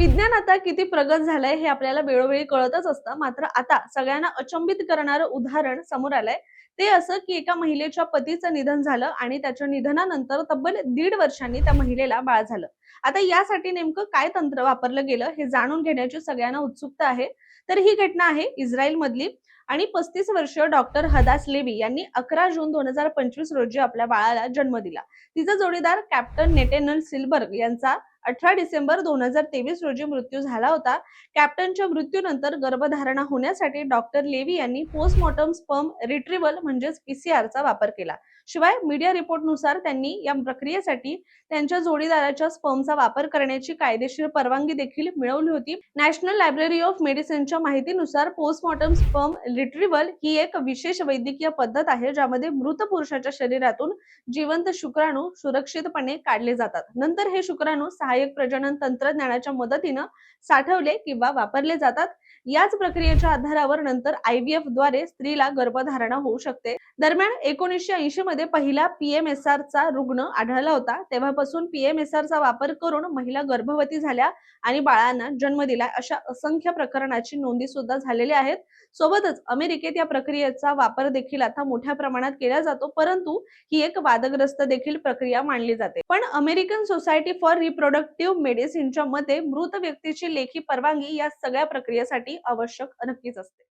विज्ञान आता किती प्रगत झालंय हे आपल्याला वेळोवेळी कळतच असतं. मात्र आता सगळ्यांना अचंबित करणारं उदाहरण समोर आलंय. ते असं की एका महिलेच्या पतीचं निधन झालं आणि त्याच्या निधनानंतर तब्बल दीड वर्षांनी त्या महिलेला बाळ झालं. आता यासाठी नेमकं काय तंत्र वापरलं गेलं हे जाणून घेण्याची सगळ्यांना उत्सुकता आहे. तर ही घटना आहे इस्रायल मधली आणि पस्तीस वर्षीय डॉक्टर हदास लेवी यांनी अकरा जून दोन हजार पंचवीस रोजी आपल्या बाळाला जन्म दिला. तिचा जोडीदार कॅप्टन नेटेनल सिल्बर्ग यांचा अठरा डिसेंबर दोन हजार तेवीस रोजी मृत्यू झाला होता. कॅप्टनच्या मृत्यूनंतर गर्भधारणा होण्यासाठी डॉक्टर लेवी यांनी पोस्टमॉर्टम स्पर्म रिट्रीवल म्हणजेच पीसीआरचा वापर केला. शिवाय मीडिया रिपोर्टनुसार त्यांनी या प्रक्रियेसाठी त्यांच्या जोडीदाराच्या स्पर्मचा वापर करण्याची कायदेशीर परवानगी देखील मिळवली होती. नॅशनल लायब्ररी ऑफ मेडिसिनच्या माहितीनुसार पोस्टमॉर्टम स्पर्म रिट्रीवल ही एक विशेष वैद्यकीय पद्धत आहे ज्यामध्ये मृत पुरुषाच्या शरीरातून जिवंत शुक्राणू सुरक्षितपणे काढले जातात. नंतर हे शुक्राणू सहाय्यक प्रजनन तंत्रज्ञानाच्या मदतीनं साठवले किंवा वापरले जातात. याच प्रक्रियेच्या आधारावर नंतर आयव्हीएफद्वारे स्त्रीला गर्भधारणा होऊ शकते. दरम्यान एकोणीसशे ऐंशी मध्ये पहिला पीएमएसआर चा रुग्ण आढळला होता. तेव्हापासून पीएमएसआर चा वापर करून महिला गर्भवती झाल्या आणि बाळांना जन्म दिला अशा असंख्य प्रकरणाची नोंदी सुद्धा झालेल्या आहेत. सोबतच अमेरिकेत या प्रक्रियेचा वापर देखील आता मोठ्या प्रमाणात केला जातो परंतु ही एक वादग्रस्त देखील प्रक्रिया मानली जाते. पण अमेरिकन सोसायटी फॉर रिप्रोडक्टिव्ह मेडिसिनच्या मते मृत व्यक्तीची लेखी परवानगी या सगळ्या प्रक्रियेसाठी आवश्यक नक्कीच असते.